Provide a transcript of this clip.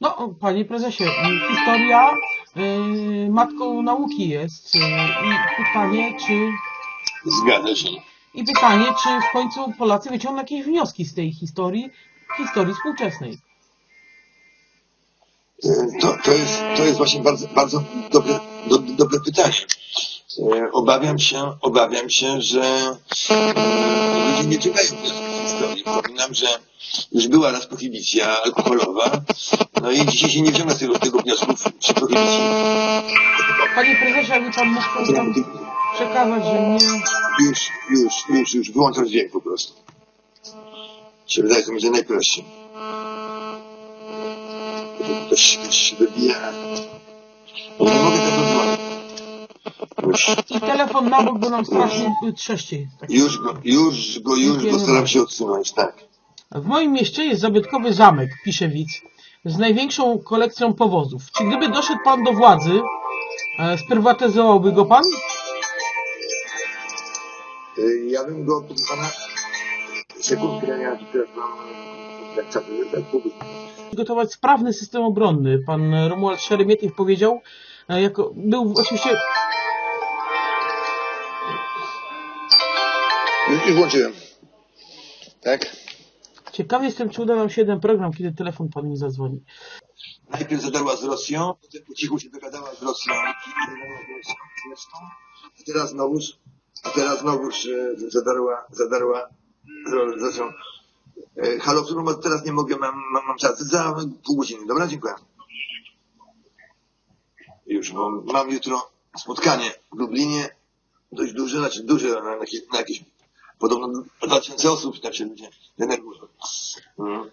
No, panie prezesie, y, historia y, matką nauki jest y, i pytanie, czy Zgadza się. i pytanie, czy w końcu Polacy wyciągną jakieś wnioski z tej historii, historii współczesnej. E, To, to, jest, to jest właśnie bardzo, bardzo dobre, do, dobre pytanie. E, Obawiam się, obawiam się, że e, ludzie nie czytają wniosków z historii. Przypominam, że już była raz prohibicja alkoholowa, no i dzisiaj się nie wziął z tego, tego wniosków przy prohibicji. Panie prezesie, jakby pan mógł tam przekazać, że nie... Już, już, już, już, wyłączam dźwięk po prostu. Się wydaje, że będzie najprościej. Ktoś, ktoś się wybija. Nie mogę tego. Już. I telefon na bok, bo nam strasznie trzeszczy. Tak. Już go, już go, już go staram się odsunąć, tak. W moim mieście jest zabytkowy zamek, pisze widz, z największą kolekcją powozów. Czy gdyby doszedł pan do władzy, e, sprywatyzowałby go pan? Y, Ja bym go, proszę pana, sekundkę, ja teraz mam, jak czapy, tak Przygotować sprawny system obronny. Pan Romuald Szeremietiew powiedział, e, jako, był oczywiście już włączyłem. Tak? Ciekawy jestem, czy uda nam się jeden program, kiedy telefon pan mi zadzwoni. Najpierw zadarła z Rosją, potem po cichu się dogadała z Rosją, a teraz znowuż, a teraz znowuż e, zadarła, zadarła z Ro- z Rosją. E, Halo, którą teraz nie mogę, mam, mam, mam czas. Za pół godziny. Dobra, dziękuję. Już, bo mam jutro spotkanie w Lublinie, dość duże, znaczy duże, na, jakieś- na jakieś, podobno 2000 osób, tak się ludzie denerwują. Mm.